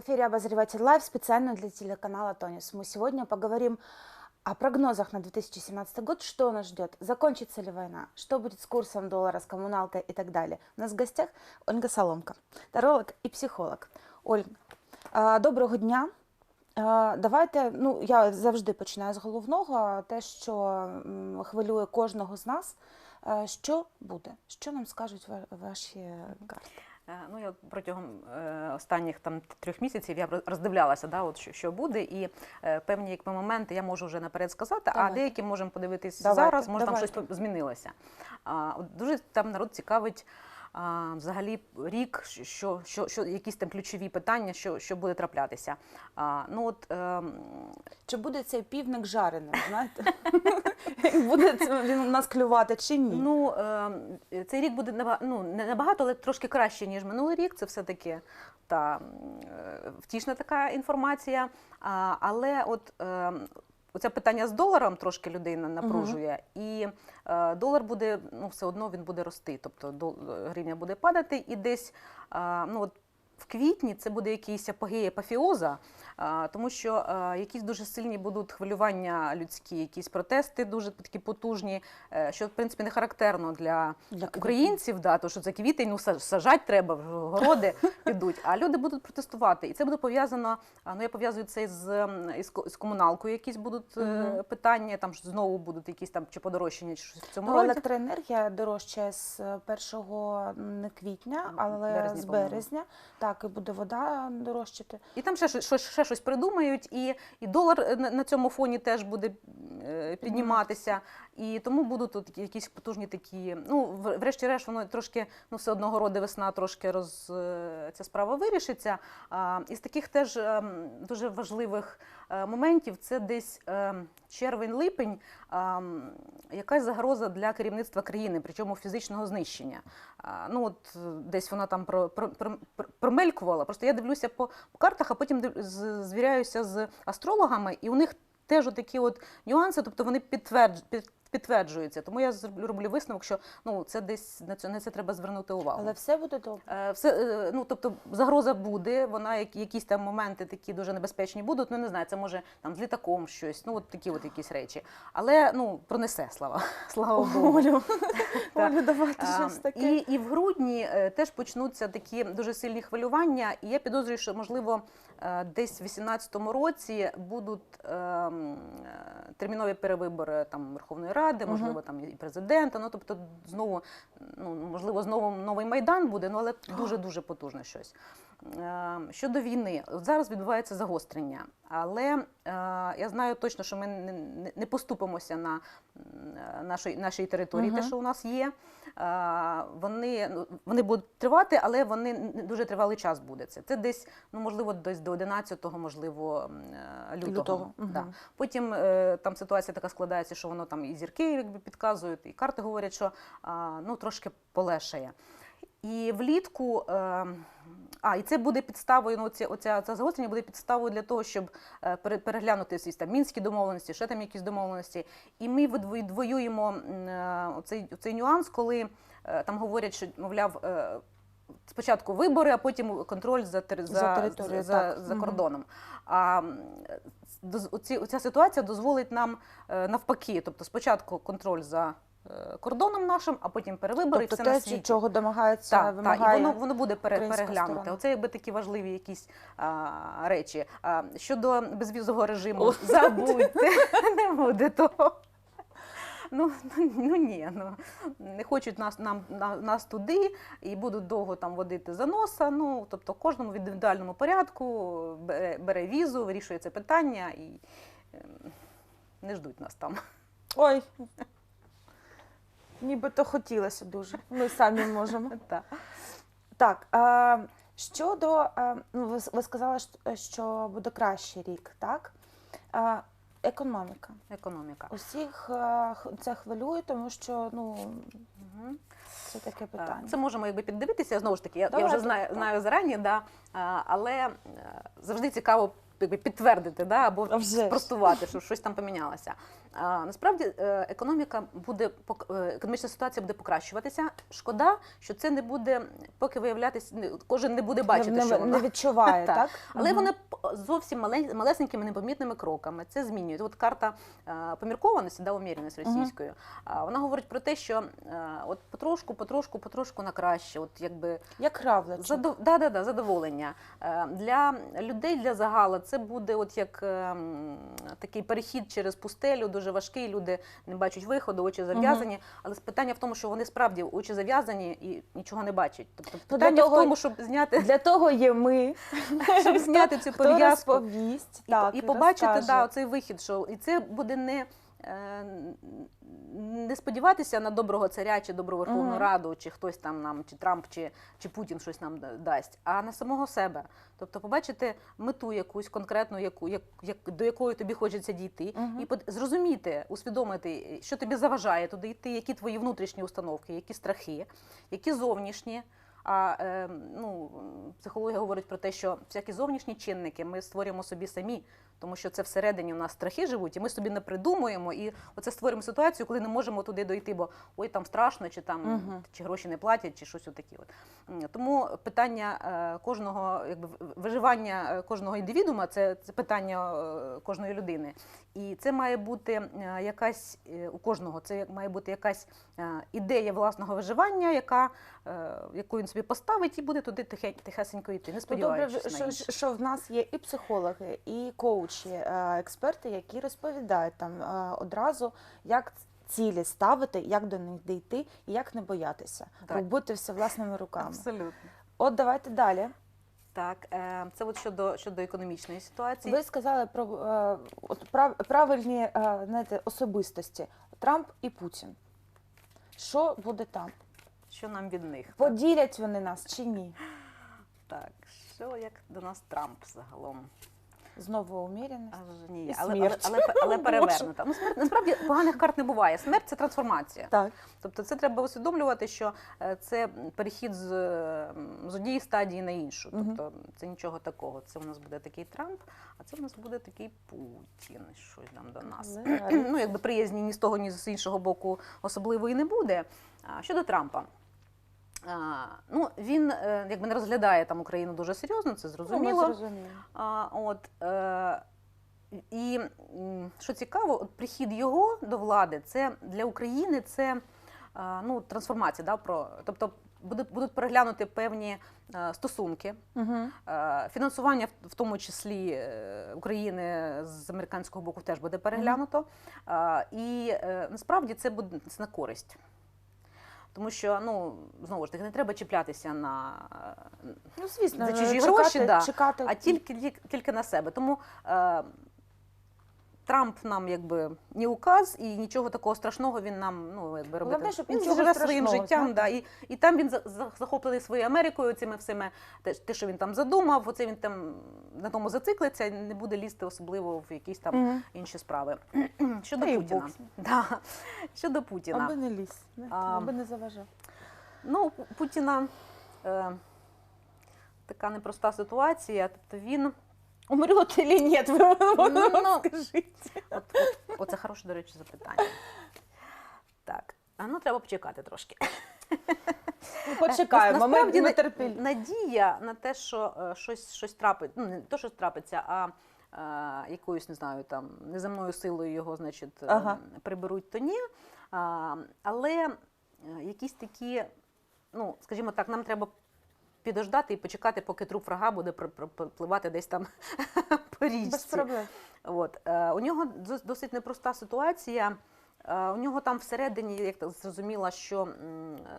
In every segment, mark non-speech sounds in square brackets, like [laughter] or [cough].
В эфире «Обозреватель Лайв» специально для телеканала «Тонис». Мы сегодня поговорим о прогнозах на 2017 год, что нас ждет, закончится ли война, что будет с курсом доллара, с коммуналкой и так далее. У нас в гостях Ольга Соломка, таролог і психолог. Ольга, доброго дня. Давайте, ну я завжди починаю з головного, те, що хвилює кожного з нас. Що буде? Що нам скажуть ва- ваші карти? Е, Ну, я протягом е, останніх там трьох місяців я роз- роздивлялася, да, от що, що буде, і е, певні якби моменти я можу вже наперед сказати, Давайте. а деякі можемо подивитись Давайте, зараз, може там щось змінилося. А, от дуже там народ цікавить. А, взагалі рік, що, що, що якісь там ключові питання, що, що буде траплятися. А, ну от ем, Чи буде цей півник жареним? Знаєте? [laughs] буде він нас клювати чи ні? Ну, е, цей рік буде ну, не набагато, але трошки краще, ніж минулий рік. Це все-таки та е, втішна така інформація. А, але от е, оце питання з доларом трошки людей напружує, напружує, і е, долар буде, ну, все одно він буде рости. Тобто дол- гривня буде падати, і десь е, ну, от, в квітні це буде якийсь апогея пафіоза, тому що якісь дуже сильні будуть хвилювання людські, якісь протести дуже такі потужні, е, що в принципі не характерно для Для українців, да, то що це квітень, ну са- сажать треба, в городи [laughs] підуть. А люди будуть протестувати. І це буде пов'язано. Ну я пов'язую це з, м, із, комуналкою. Якісь будуть е, Мгм. питання. Там знову будуть якісь там чи подорожчання, чи щось в цьому Ну, роді. електроенергія дорожчає з 1 не квітня, але Березня, з березня. Так, і буде вода дорожчати. І там ще щось, ще щось придумають, і, і долар е, на, цьому фоні теж буде е, підніматися. І тому будуть тут якісь потужні такі. Ну, врешті-решт, воно трошки, ну, все одного роду весна трошки роз, е, ця справа вирішиться. А, із таких теж ем, дуже важливих е, моментів це десь червень-липень, якась загроза для керівництва країни, причому фізичного знищення. Ну, от е, десь вона там про, про, про, про- промелькувала. Просто я дивлюся по картах, а потім звіряюся з астрологами, і у них теж такі от нюанси, тобто вони підтвердж, під, підтверджуються. Тому я роблю висновок, що ну, це десь на це, на це треба звернути увагу. Але все буде добре. Е, Все, е, ну, тобто загроза буде, вона як- якісь там моменти такі дуже небезпечні будуть. Ну не знаю, це може там з літаком щось, ну от такі от якісь речі. Але ну пронесе слава, [laughs] слава Богу. Олю, [laughs] Олю, давайте щось таке. І, і в грудні е, теж почнуться такі дуже сильні хвилювання. І я підозрюю, що можливо десь в 18-му році будуть е, е, термінові перевибори там Верховної Ради, можливо, там і президента. Ну тобто, знову ну можливо, знову новий майдан буде, ну але дуже дуже потужне щось. Е, Щодо війни, от зараз відбувається загострення, але е, я знаю точно, що ми не, поступимося на нашій, нашій території, те, що у нас є. Е, Вони, ну, вони будуть тривати, але вони дуже тривалий час буде. Це, це десь, ну можливо, десь до 11-го, можливо, лютого. Лютого, Да. Потім там ситуація така складається, що воно там і зірки якби підказують, і карти говорять, що ну трошки полегшає. І влітку, а і це буде підставою. Ну, оця, оця це загострення буде підставою для того, щоб е, переглянути всі там мінські домовленості, ще там якісь домовленості. І ми відвоюємо е, оцей, оцей нюанс, коли е, там говорять, що мовляв. е, Спочатку вибори, а потім контроль за, За за, за, за кордоном. А доз- оці, оця ситуація дозволить нам навпаки, тобто спочатку контроль за кордоном нашим, а потім перевибори Тобто і все на те, світі. чого домагається, так, вимагає. і воно, воно буде пере, переглянуте. сторона. Оце якби такі важливі якісь а, речі. А, щодо безвізового режиму, забудьте, [laughs] не буде того. Ну, ну, ні, ну не хочуть нас нам на- нас туди і будуть довго там водити за носа. Ну тобто, кожному в індивідуальному порядку бере, бере візу, вирішує це питання і ем, не ждуть нас там. Ой. Нібито хотілося дуже. Ми самі можемо. [laughs] Так. Так, е, щодо, е, ну, ви, ви сказали, що- буде кращий рік, так? Е, економіка. Економіка. Усіх х- це хвилює, тому що ну, Мгм. це таке питання. Це можемо якби піддивитися. Знову ж таки, я, я Давайте, вже знаю, знаю зарані, да. Але е, завжди цікаво якби підтвердити, да, або А вже спростувати, що щось там помінялося. А, насправді е, економіка буде е, економічна ситуація буде покращуватися. Шкода, що це не буде поки виявлятися, кожен не буде бачити, не, що не, воно. не [laughs] відчуває, Так. так? Але Мгм. вони зовсім малесенькими непомітними кроками це змінюють. От карта е, поміркованості, да, уміреність російською, а, вона говорить про те, що от потрошку, потрошку, потрошку на краще. От якби Як. Задов... Да, да, да, задоволення. Для людей, для загала це буде от як е, такий перехід через пустелю, дуже важкий. Люди не бачать виходу, очі зав'язані. Але питання в тому, що вони справді очі зав'язані і нічого не бачать. Тобто Ну, питання того- в тому, щоб зняти, Для того є ми, [laughs] щоб зняти цю [laughs] пов'язку і, і побачити да, цей вихід, що і це буде не. Е, Не сподіватися на доброго царя чи добру Верховну Мгм. Раду, чи хтось там нам, чи Трамп, чи, чи Путін щось нам дасть, а на самого себе. Тобто побачити мету якусь конкретну, яку, як, як, до якої тобі хочеться дійти, Мгм. і под- зрозуміти, усвідомити, що тобі заважає туди йти, які твої внутрішні установки, які страхи, які зовнішні. А е, ну, психологія говорить про те, що всякі зовнішні чинники ми створюємо собі самі, тому що це всередині у нас страхи живуть, і ми собі не придумуємо. І оце створюємо ситуацію, коли не можемо туди дойти, бо ой, там страшно, чи там Мгм. чи гроші не платять, чи щось отаке. От. Тому питання е, кожного, якби виживання е, кожного індивідуума це, це питання е, кожної людини. І це має бути е, якась е, у кожного, це має бути якась е, ідея власного виживання, яка, яку він собі поставить, і буде туди тихе, тихесенько йти, не Ну, добре, сподіваючись що, що в нас є і психологи, і коучі, експерти, які розповідають там одразу, як цілі ставити, як до них дійти і як не боятися, Так. робити все власними руками. Абсолютно. От давайте далі. Так, е, це от щодо, щодо економічної ситуації. Ви сказали про е, от прав, правильні е, знаєте, особистості Трамп і Путін. Що буде там? Що нам від них? Поділять вони нас чи ні? так, що як до нас Трамп загалом? Знову уміреність. Аж ні, але, але, але, але [laughs] перевернута. Ну, смерть, насправді поганих карт не буває. Смерть це трансформація. Так. Тобто це треба усвідомлювати, що е, це перехід з, з однієї стадії на іншу. Тобто це нічого такого. Це у нас буде такий Трамп, а це у нас буде такий Путін. Щось там до нас. [clears throat] Ну, якби приязні ні з того, ні з іншого боку особливо і не буде. Щодо Трампа. А, ну, він е, якби не розглядає там Україну дуже серйозно, це Ну, зрозуміло. зрозуміли. А, от, е, і що цікаво, от прихід його до влади це для України це е, ну, трансформація. Да, про, тобто будуть, будуть переглянути певні е, стосунки, Угу. е, фінансування, в- в тому числі е, України з американського боку, теж буде переглянуто. Е, і е, насправді це буде це на користь. Тому що, ну, знову ж таки, не треба чіплятися на е, Ну, звісно, За чужі чекати, гроші, да. чекати. а тільки, тільки на себе. Тому е, Трамп нам якби не указ, і нічого такого страшного він нам ну, якби робити. Головне, щоб він живе своїм життям, да, і, і там він за- за- захоплений своєю Америкою, цими всіми, те, те, що він там задумав, оце він там на тому зациклиться, не буде лізти особливо в якісь там Мгм. інші справи. [clears throat] Щодо Та Путіна. Да. Щодо Путіна. Аби не ліз, не? А, аби не заважав. Ну, Путіна е, така непроста ситуація. Тобто він. Умрет или нет, ви Ну, [laughs] скажіть. От, от, оце хороше, до речі, запитання. Так, а ну треба почекати трошки. Ну, Почекаємо, ми, Насправді, на- Надія на те, що е, щось, щось трапить, ну не то, що трапиться, а е, якоюсь, не знаю, там неземною силою його, значить, е, Ага. приберуть, то ні. А, але е, якісь такі, ну, скажімо так, нам треба підождати і почекати, поки труп врага буде пропливати десь там [laughs] по річці. Без проблем. От, е, у нього досить непроста ситуація. Е, у нього там всередині, як так зрозуміла, що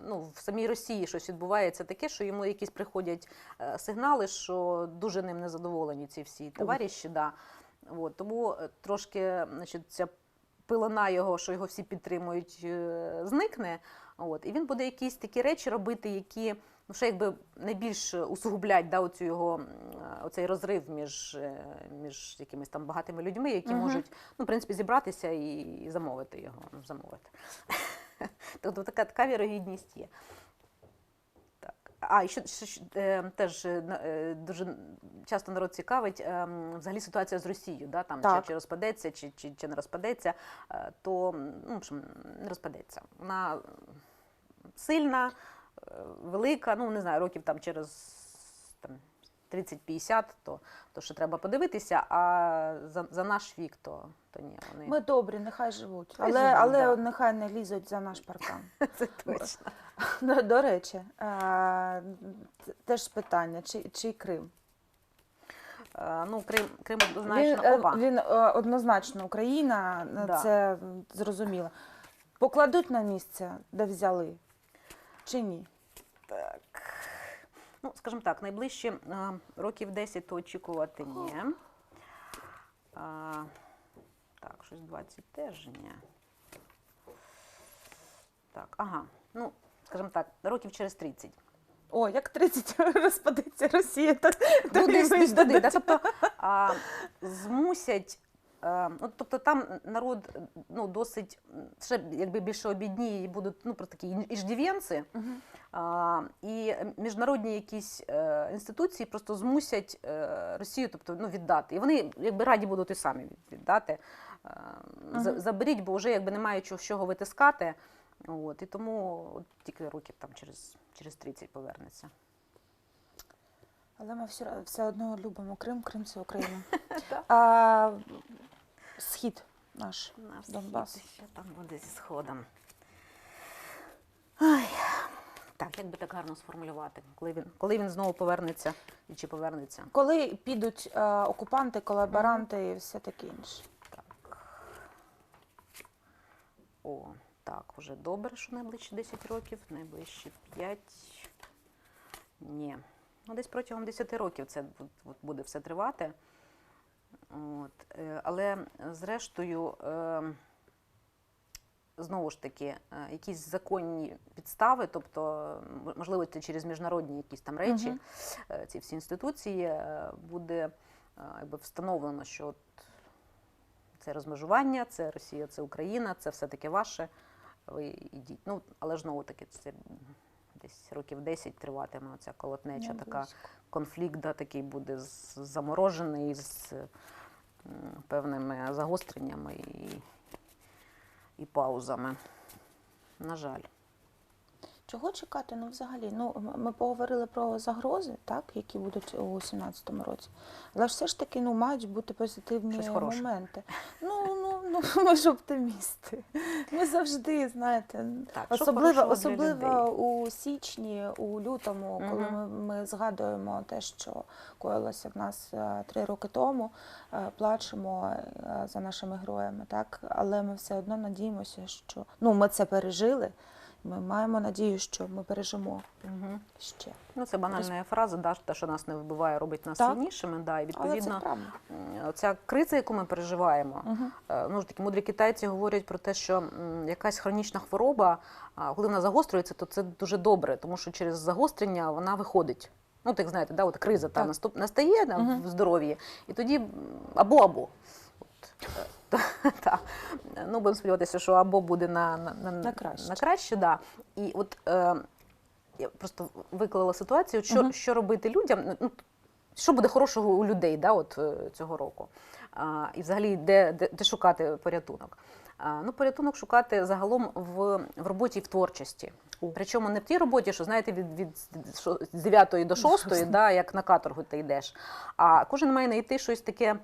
ну, в самій Росії щось відбувається таке, що йому якісь приходять е, сигнали, що дуже ним незадоволені ці всі товариші. Да. От, тому трошки значить, ця пилина його, що його всі підтримують, зникне. От, і він буде якісь такі речі робити, які ну, ще якби найбільш усугублять да, оцю його, е, оцей розрив між, е, між якимись там багатими людьми, які Мгм. можуть ну, в принципі, зібратися і, і замовити його. Ну, замовити. [laughs] тобто така, така вірогідність є. А, і ще, ще, е, теж е, е, дуже часто народ цікавить е, взагалі ситуація з Росією, да, там, Так. чи, чи розпадеться, чи, чи, чи не розпадеться, е, то ну, не розпадеться. Вона сильна, велика, ну не знаю, років там через там, 30-50, то, то ще треба подивитися, а за, за наш вік, то, то ні, вони Ми добрі, нехай живуть. Але, живуть, але да. нехай не лізуть за наш паркан. [laughs] це точно. До, до речі, е, теж питання, чи, чи Крим? Е, Ну, Крим, Крим однозначно опа. він е, однозначно Україна, е, Да. це зрозуміло. Покладуть на місце, де взяли, чи ні? Так. Ну, скажімо так, найближчі е, років 10 то очікувати ні. А, так, щось 20 теж ні. Так, ага. Ну, скажімо так, років через 30. О, як 30 [laughs] розпадеться Росія, то, то Ну, і десь, десь туди. Да? Тобто а, змусять. Ну, тобто там народ ну, досить ще якби більше обідні і будуть ну, просто такі іждів'янці. Мгм. А, і міжнародні якісь е, інституції просто змусять е, Росію тобто, ну, віддати. І вони якби раді будуть і самі віддати. Е, за- Мгм. Заберіть, бо вже якби немає чого, з чого витискати. От, і тому от, тільки років там через, через 30 повернеться. Але ми все, все одно любимо Крим, Крим це Україна. [laughs] А, схід наш. Наш Донбас. схід ще там буде зі сходом. Ай. Так, як би так гарно сформулювати, коли він, коли він знову повернеться і чи повернеться? Коли підуть е, окупанти, колаборанти і все таке інше. Так. О, так, уже добре, що найближчі 10 років, найближчі 5. Ні. Ну, десь протягом 10 років це бу- бу- буде все тривати. От. е, Але зрештою, е, знову ж таки, е, якісь законні підстави, тобто, можливо, це через міжнародні якісь там речі, е, ці всі інституції, е, буде е, якби встановлено, що от це розмежування, це Росія, це Україна, це все таки ваше. Ви йдіть. Ну, але ж знову таки, це десь років 10 триватиме оця колотнеча, Не така конфлікт, да, такий буде з- заморожений з певними загостреннями і, і паузами. На жаль. Чого чекати? Ну, взагалі, ну ми поговорили про загрози, так, які будуть у 2017 році. Але ж все ж таки ну, мають бути позитивні моменти. Ну, ну, [laughs] ми ж оптимісти. Ми завжди, знаєте, Так, що особливо, хорошого для особливо людей? у січні, у лютому, коли Мгм. ми, ми згадуємо те, що коїлося в нас е, три роки тому, е, плачемо е, за нашими героями, так? Але ми все одно надіємося, що ну, ми це пережили. Ми маємо надію, що ми пережимо Угу. ще. Ну, це банальна фраза, да, те, що нас не вибиває, робить нас Так. сильнішими. Да, і відповідно, ця криза, яку ми переживаємо, Угу. Ну ж таки, мудрі китайці говорять про те, що якась хронічна хвороба, коли вона загострюється, то це дуже добре, тому що через загострення вона виходить. Ну, так знаєте, да, от криза та Так. наступ настає Мгм. в здоров'ї, і тоді або або. [laughs] Та, та. Ну, будемо сподіватися, що або буде на, на, на, На краще. на краще да. І от е, я просто виклала ситуацію, що, Мгм. що робити людям. Ну, що буде хорошого у людей да, от, е, цього року? А, і взагалі, де, де, де шукати порятунок? А, ну, порятунок шукати загалом в, в роботі і в творчості. Причому не в тій роботі, що знаєте, від, від з 9 до 6, да, як на каторгу ти йдеш. А кожен має знайти щось таке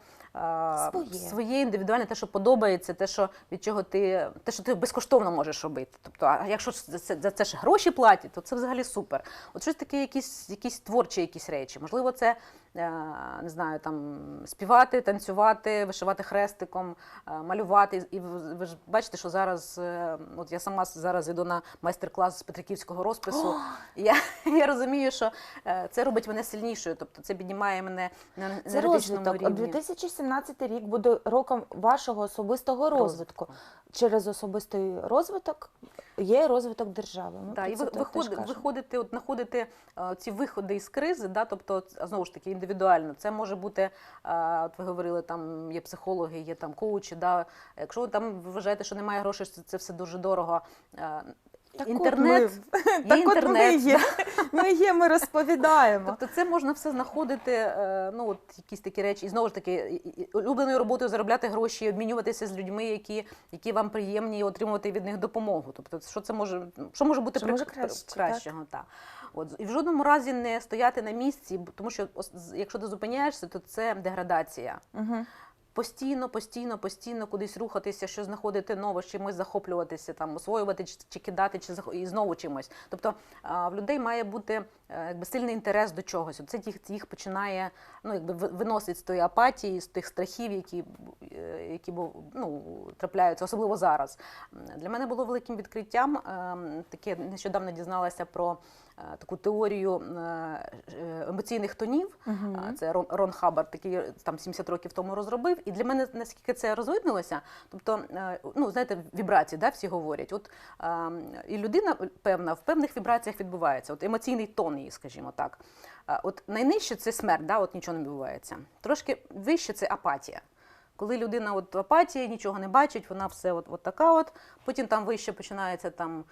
Своє. своє індивідуальне, те, що подобається, те, що від чого ти, те, що ти безкоштовно можеш робити. Тобто, а якщо за це, за це ж гроші платять, то це взагалі супер. От щось таке, якісь, якісь творчі якісь речі. Можливо, це не знаю, там співати, танцювати, вишивати хрестиком, е, малювати. І ви ж бачите, що зараз, е, от я сама зараз йду на майстер-клас з Петриківського розпису. І [gasps] я, я розумію, що е, це робить мене сильнішою, тобто це піднімає мене на енергетичному рівні. 2017 рік буде роком вашого особистого розвитку. Через особистий розвиток є розвиток держави. Ми Да, і ви, виходити, от, знаходити е, ці виходи із кризи, да, тобто, знову ж таки, індивідуально. Це може бути, е, от ви говорили, там є психологи, є там коучі. Да. Якщо ви там вважаєте, що немає грошей, це все дуже дорого. Так інтернет, от ми, [laughs] так от ми інтернет. є. [laughs] Ми є, ми розповідаємо. Тобто це можна все знаходити, е, ну от якісь такі речі, і знову ж таки, улюбленою роботою заробляти гроші, обмінюватися з людьми, які, які вам приємні, і отримувати від них допомогу. Тобто, що це може, що може бути Що при- може краще, кращого? Так. От і в жодному разі не стояти на місці, тому що якщо ти зупиняєшся, то це деградація. Угу. Постійно, постійно, постійно кудись рухатися, що знаходити нове, чимось захоплюватися, там освоювати чи, кидати, чи і знову чимось. Тобто в людей має бути е, якби сильний інтерес до чогось. Це їх, їх починає ну, якби виносить з тої апатії, з тих страхів, які, е, які ну, трапляються, особливо зараз. Для мене було великим відкриттям. ем, Таке нещодавно дізналася про таку теорію е, е, емоційних тонів. Угу. Це Рон, Рон Хаббард, такий е, там 70 років тому розробив. І для мене наскільки це розвиднилося, тобто, е, ну знаєте, вібрації, да, всі говорять. От і людина певна в певних вібраціях відбувається. От емоційний тон її, скажімо так. От найнижче це смерть, да, от нічого не відбувається. Трошки вище це апатія. Коли людина от в апатії, нічого не бачить, вона все от, от така от. Потім там вище починається там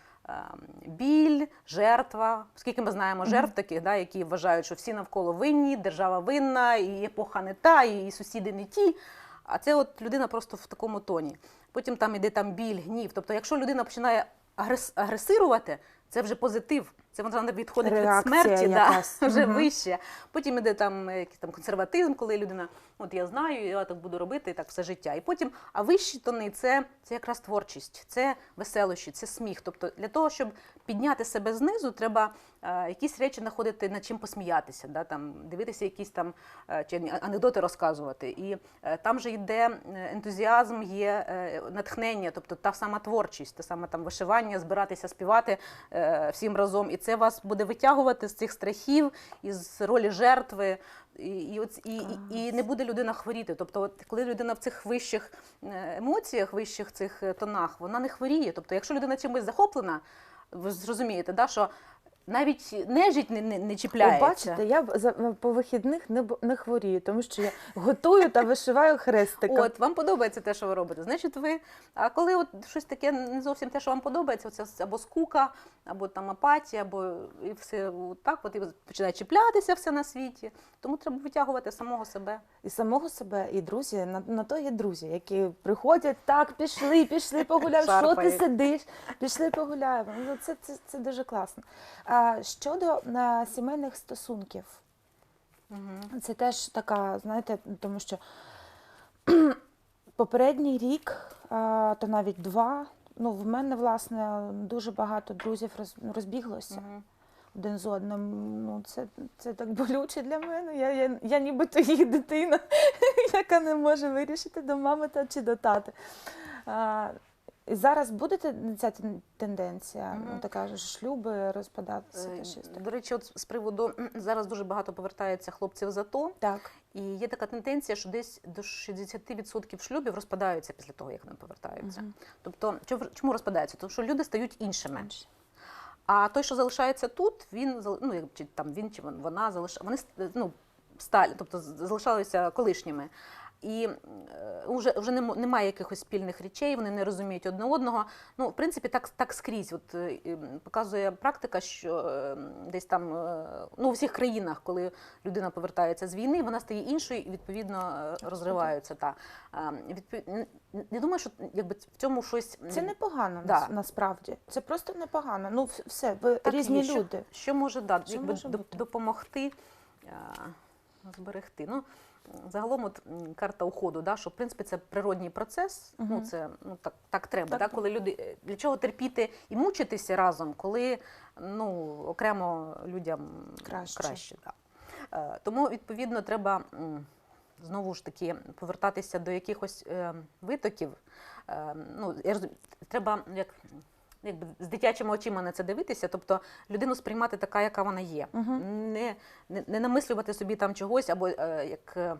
біль, жертва. Скільки ми знаємо жертв таких, да, які вважають, що всі навколо винні, держава винна, і епоха не та, і сусіди не ті. А це от людина просто в такому тоні. Потім там іде там біль, гнів. Тобто, якщо людина починає агресирувати, це вже позитив. Це вона відходить Реакція від смерті, да, [laughs] вже Мгм. вище. Потім іде там е, якийсь там консерватизм, коли людина, от я знаю, я так буду робити і так все життя. І потім, а вищі тони це, це якраз творчість, це веселощі, це сміх. Тобто для того, щоб підняти себе знизу, треба е, якісь речі знаходити над чим посміятися, да, там, дивитися якісь там е, чи анекдоти розказувати. І е, там же йде е, ентузіазм, є е, натхнення, тобто та сама творчість, те саме там вишивання, збиратися співати е, всім разом. І це вас буде витягувати з цих страхів, із ролі жертви. І, і, і, і, не буде людина хворіти. Тобто, от коли людина в цих вищих е, емоціях, вищих цих е, тонах, вона не хворіє. Тобто, якщо людина чимось захоплена, ви зрозумієте, да, що навіть нежить не, не, не О, чіпляється. бачите, я б за- по вихідних не, б- не хворію, тому що я готую та вишиваю хрестиком. От вам подобається те, що ви робите. Значить, ви. А коли от щось таке не зовсім те, що вам подобається, це або скука, або там апатія, або і все от так, от і починає чіплятися все на світі. Тому треба витягувати самого себе. І самого себе, і друзі, на, на то є друзі, які приходять, так, пішли, пішли погуляємо. Що ти Шарпають. сидиш? Пішли погуляємо. Ну, це, це, це дуже класно. А, щодо сімейних стосунків, Угу. це теж така, знаєте, тому що попередній рік, то навіть два. Ну, в мене, власне, дуже багато друзів розбіглося Угу. один з одним. Ну, це, це так болюче для мене. Я, я, я нібито їх дитина, [laughs] яка не може вирішити до мами та чи до тати. А, і зараз буде те- ця тен- тенденція, Мгм. ну, така ж шлюби розпадатися та щось Е, таке? До речі, от з приводу зараз дуже багато повертається хлопців з АТО, Так. і є така тенденція, що десь до 60% шлюбів розпадаються після того, як вони повертаються. Мгм. Тобто, чому- чому розпадаються? Тому що люди стають іншими. А той, що залишається тут, він зал- ну, як- чи там він чи вон- вона залиш... вони ну, сталі, тобто з- залишалися колишніми. І е, вже, вже нем- немає якихось спільних речей, вони не розуміють одне одного. Ну, в принципі, так, так скрізь. От, е, показує практика, що е, десь там е, ну, у всіх країнах, коли людина повертається з війни, вона стає іншою і відповідно розриваються. Та. Не думаю, що якби в цьому щось Це непогано Да. насправді. Це просто непогано. Ну, все, ви Так, різні. Що- люди. Що може да, Що якби, може допомогти зберегти? Ну, загалом, от карта уходу, да, що в принципі це природній процес. Ну, це ну так, так треба. Так, да, коли люди е, для чого терпіти і мучитися разом, коли ну окремо людям Краще. краще да. Е, Тому відповідно треба. Знову ж таки повертатися до якихось е, витоків. Е, ну, треба як, якби з дитячими очима на це дивитися, тобто людину сприймати така, яка вона є. Мгм. Не, не, не намислювати собі там чогось, або е, як. е,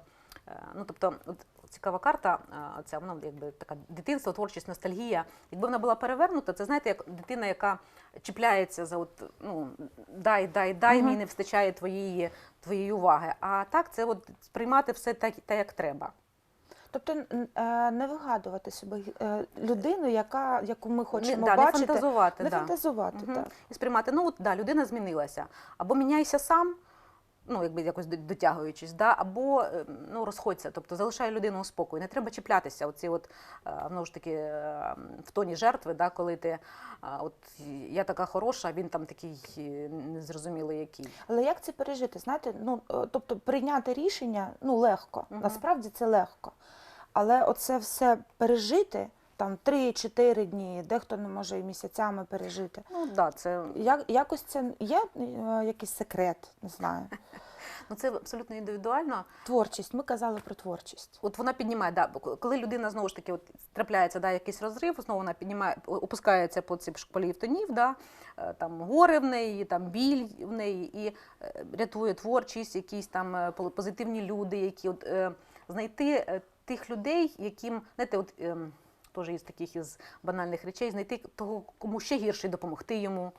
ну, тобто, от, цікава карта, е, ця вона якби така дитинство, творчість, ностальгія. Якби вона була перевернута, це знаєте, як дитина, яка чіпляється за от, ну, дай, дай, дай, Мгм. мені не вистачає твоєї, твоєї уваги. А так, це от сприймати все так, так як треба. Тобто е, не вигадувати собі е, людину, яка, яку ми хочемо да, не фантазувати. не да. фантазувати. Мгм. Так. І сприймати, ну от да, людина змінилася. Або міняйся сам, ну якби якось дотягуючись, да, або е, ну, розходься, тобто залишай людину у спокої. Не треба чіплятися. Оці от, е, знову ж таки, в тоні жертви, да, коли ти от я така хороша, а він там такий незрозумілий який. Але як це пережити? Знаєте, ну тобто прийняти рішення ну легко. Мгм. Насправді це легко. Але оце все пережити там 3-4 дні, дехто не може і місяцями пережити. Ну да, це, Як, якось це є е, якийсь секрет, не знаю. [laughs] ну, це абсолютно індивідуально. Творчість. Ми казали про творчість. От вона піднімає, да, коли людина знову ж таки от, трапляється да, якийсь розрив, знову вона піднімає, опускається по ці школів тонів, да, е, там горе в неї, там біль в неї, і е, рятує творчість, якісь там е, позитивні люди, які от, знайти тих людей, яким, знаєте, от. Е, Теж із таких із банальних речей знайти того, кому ще гірше, допомогти йому.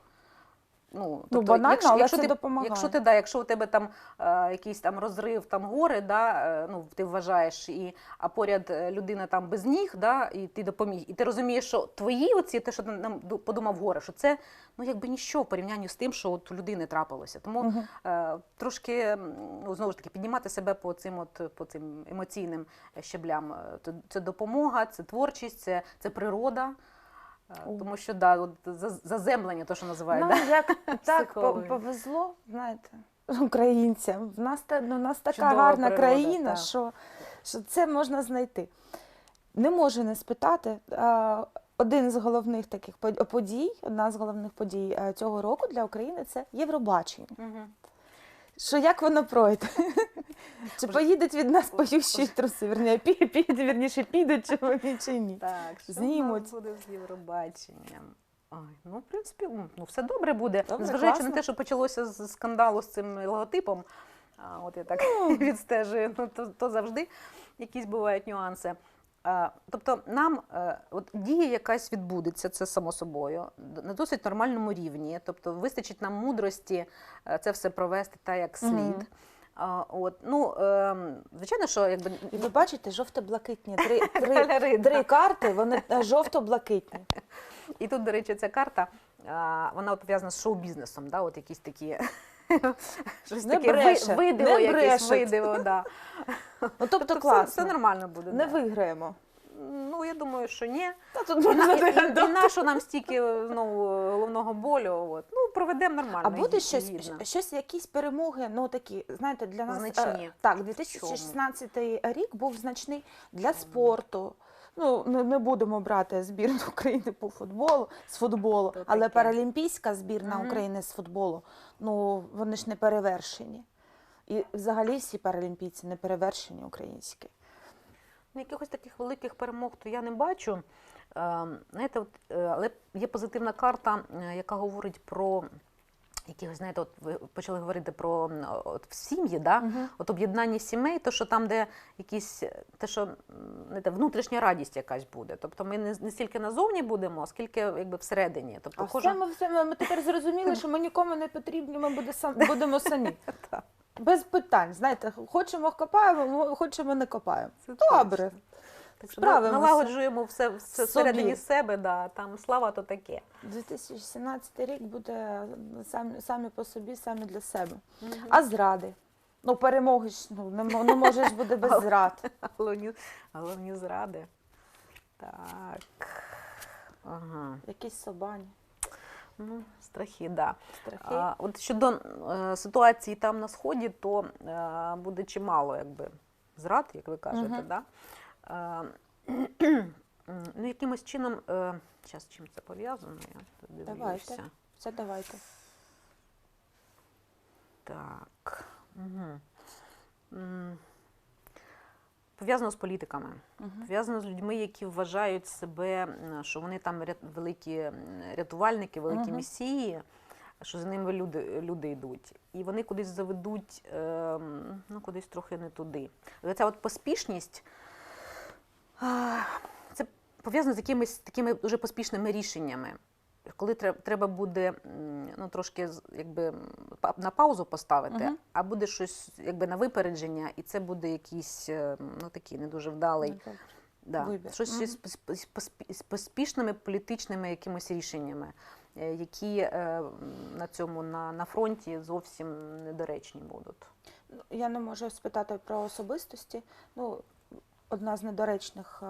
Ну, банально, але це ти, допомагає. Якщо ти да, якщо у тебе там е, якийсь там розрив, там горе, да, е, ну ти вважаєш, і а поряд е, людина там без ніг, да, і ти допоміг, і ти розумієш, що твої оці, те, що ти нам подумав горе, що це ну якби ніщо в порівнянні з тим, що от у людини трапилося. Тому Мгм. е, трошки ну, знову ж таки піднімати себе по цим от по цим емоційним щеблям. Е, Це допомога, це творчість, це, це природа. Е. Тому що да, от за- заземлення, то що називають. Нам да? як [laughs] так Психологи. повезло, знаєте, українцям. В нас, та- ну, в нас така Чудова гарна природа, країна, так. що, що це можна знайти. Не можу не спитати. Один з головних таких под- подій, одна з головних подій е, цього року для України це Євробачення. Мгм. Що як воно пройде? Чи поїдуть від нас поющі труси? Вірні, пі, пі, вірніше, підуть чи вони чи ні? Так, що Знімуть. нас буде з Євробаченням? Ой, ну, в принципі, ну, все добре буде. Добре, класно. на те, що почалося з скандалу з цим логотипом, а, от я так [laughs] відстежую, ну, то, то завжди якісь бувають нюанси. А, Тобто нам е, от дія якась відбудеться, це само собою, на досить нормальному рівні. Тобто вистачить нам мудрості е, це все провести так, як слід. А, От, ну, ем, звичайно, що якби І ви бачите, жовто-блакитні три, [laughs] три, три карти, вони е, жовто-блакитні. І тут, до речі, ця карта, вона пов'язана з шоу-бізнесом, да, от якісь такі. Щось Не таке бреше, видиво, не якесь брешуть. видиво, да. Ну, тобто, Тобто все, класно. все нормально буде. Не да. виграємо. Ну, я думаю, що ні. Та тут І, на, можна і, і, і догадати. нащо нам стільки знову головного болю? От. Ну, проведемо нормально. А буде щось, гідно. щось, якісь перемоги, ну такі, знаєте, для нас Значні. е, так, 2016 рік був значний для спорту. Ну, не, не будемо брати збірну [laughs] України по футболу з футболу, То але таке. паралімпійська збірна Мгм. України України з футболу, ну вони ж не перевершені. І взагалі всі паралімпійці не перевершені українські. Ну, Якихось таких великих перемог то я не бачу. Е, Знаєте, от, е, але є позитивна карта, е, яка говорить про якихось, знаєте, от ви почали говорити про от в сім'ї, да? от об'єднання сімей, то що там, де якісь те, що м, знаєте, внутрішня радість якась буде. Тобто ми не, не стільки назовні будемо, скільки якби всередині. Тобто А все ми, все ми, ми тепер зрозуміли, що ми нікому не потрібні, ми буде сам, [laughs] будемо самі. Без питань. Знаєте, хочемо копаємо, хочемо не копаємо. Це Добре. точно. Так що налагоджуємо все, все всередині себе, да, там слава то таке. 2017 рік буде самі, самі по собі, самі для себе. А зради? Ну, перемоги ж ну, не, не може ж бути без зрад. Головні, головні зради. Так. Ага. Якісь собані, Ну, страхи, да. страхи. А, от щодо е, ситуації там на сході, то е, буде чимало якби, зрад, як ви кажете, Мгм. да? Е, м, [clears throat] ну, якимось чином, е, зараз з чим це пов'язано, я тут Давайте. Все, давайте. Так. Угу. Пов'язано з політиками. Мгм. Пов'язано з людьми, які вважають себе, що вони там великі рятувальники, великі Мгм. місії, що за ними люди, люди йдуть. І вони кудись заведуть, ем, ну, кудись трохи не туди. Ця от поспішність. Це пов'язано з якимись такими дуже поспішними рішеннями. коли треб- треба буде ну, трошки якби, на паузу поставити, Мгм. а буде щось якби, на випередження, і це буде якийсь е, ну, такий не дуже вдалий. Да. Вибір. Щось Мгм. з, з, з, поспі- з поспішними політичними якимись рішеннями, е, які е, на цьому на, на фронті зовсім недоречні будуть. Ну, Я не можу спитати про особистості. Ну, одна з недоречних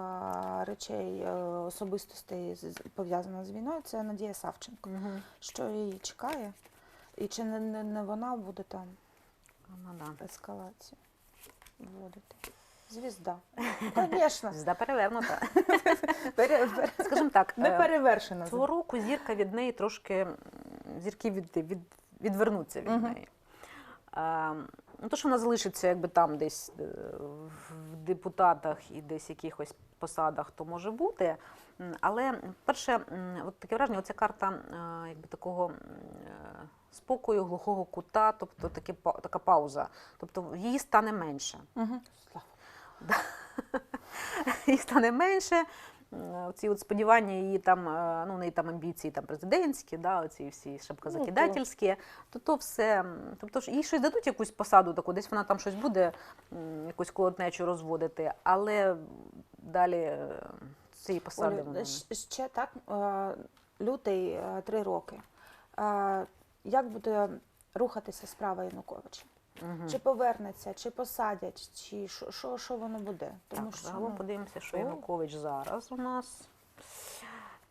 речей е, особистостей пов'язана з війною це Надія Савченко. Що її чекає? І чи не, не, не вона буде там Ну, да. ескалацію вводити? Звізда. Звісно. Звізда перевернута. [laughs] Скажімо так, Не е, перевершена. цього року зірка від неї трошки зірки від, від, відвернуться від неї. Ну, то, що вона залишиться якби там десь е, в депутатах і десь якихось посадах, то може бути. Але перше, от таке враження, оця карта е, якби такого е, спокою, глухого кута, тобто таке, така пауза. Тобто її стане менше. Угу. [laughs] їх стане менше. М, Ці от сподівання її там, е, ну, неї там амбіції там президентські, да, оці всі шапкозакидательські, то то все. Тобто ж їй щось дадуть якусь посаду таку, десь вона там щось буде, якусь колотнечу розводити, але далі е, цієї посади вона. ще так, е, лютий, е, три роки. Е, Як буде рухатися справа Януковича? Мгм. Чи повернеться, чи посадять, чи що, що, що воно буде? Тому Так, що загалом ну, подивимося, що Янукович зараз у нас.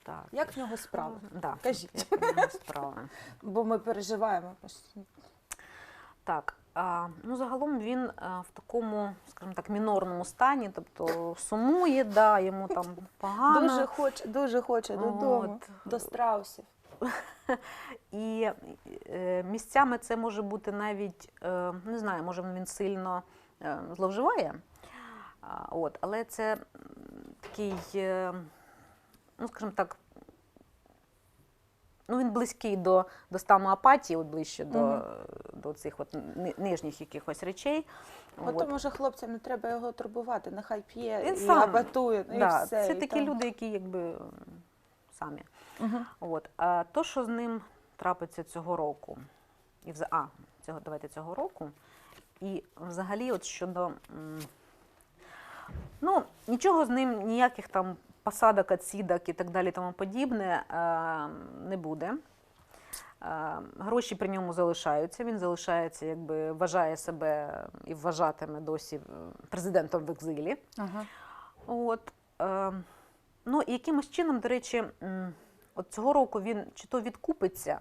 Так. як в нього справи? Да, Кажіть. як у нього справи. [laughs] Бо ми переживаємо. Так, а, ну загалом він а, в такому, скажімо так, мінорному стані, тобто сумує, да, йому там погано. Дуже хоче, дуже хоче додому, От. до страусів. [laughs] І е, місцями це може бути навіть, е, не знаю, може він сильно е, зловживає. От, але це такий, ну скажімо так, ну він близький до, до стану апатії, от ближче до, до цих от нижніх якихось речей. От, От. може хлопцям не треба його турбувати, нехай п'є Він і сам. апатує. ну, Да, і все, це і такі там. люди, які якби самі. Мгм. От. А то, що з ним трапиться цього року, і вза... а, цього, давайте цього року. І взагалі, от щодо. Ну, нічого з ним, ніяких там посадок, отсідок і так далі, тому подібне е, не буде. Е, Гроші при ньому залишаються. Він залишається, якби вважає себе і вважатиме досі е, президентом в екзилі. Ага. От, ну, і якимось чином, до речі, от цього року він чи то відкупиться.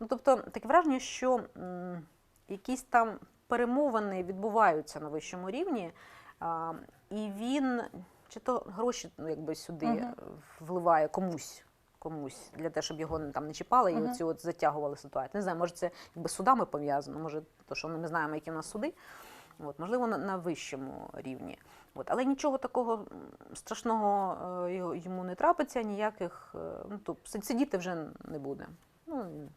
Ну, тобто, таке враження, що м, якісь там перемовини відбуваються на вищому рівні, а, і він чи то гроші ну, якби сюди е, вливає комусь. Комусь для того, щоб його там не чіпали і Мгм. оці от затягували ситуацію. Не знаю, може це якби судами пов'язано, може, то, що ми не знаємо, які в нас суди. От, можливо, на, на вищому рівні. От, але нічого такого страшного е, йому не трапиться, ніяких. е, Ну, то сидіти вже не буде. Ну, він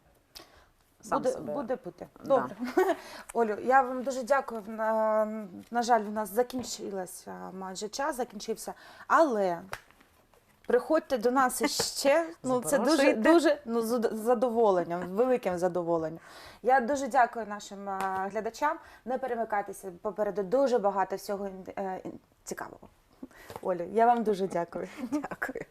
сам буде, себе. буде пити. Да. Добре. [laughs] Олю, я вам дуже дякую. На, на жаль, у нас закінчилася майже час, закінчився. Але приходьте до нас [laughs] іще. Ну, це дуже, дуже ну, з задоволенням, великим задоволенням. Я дуже дякую нашим е, глядачам. Не перемикайтеся, попереду дуже багато всього ін- е, ін- цікавого. Оля, я вам дуже дякую. Дякую.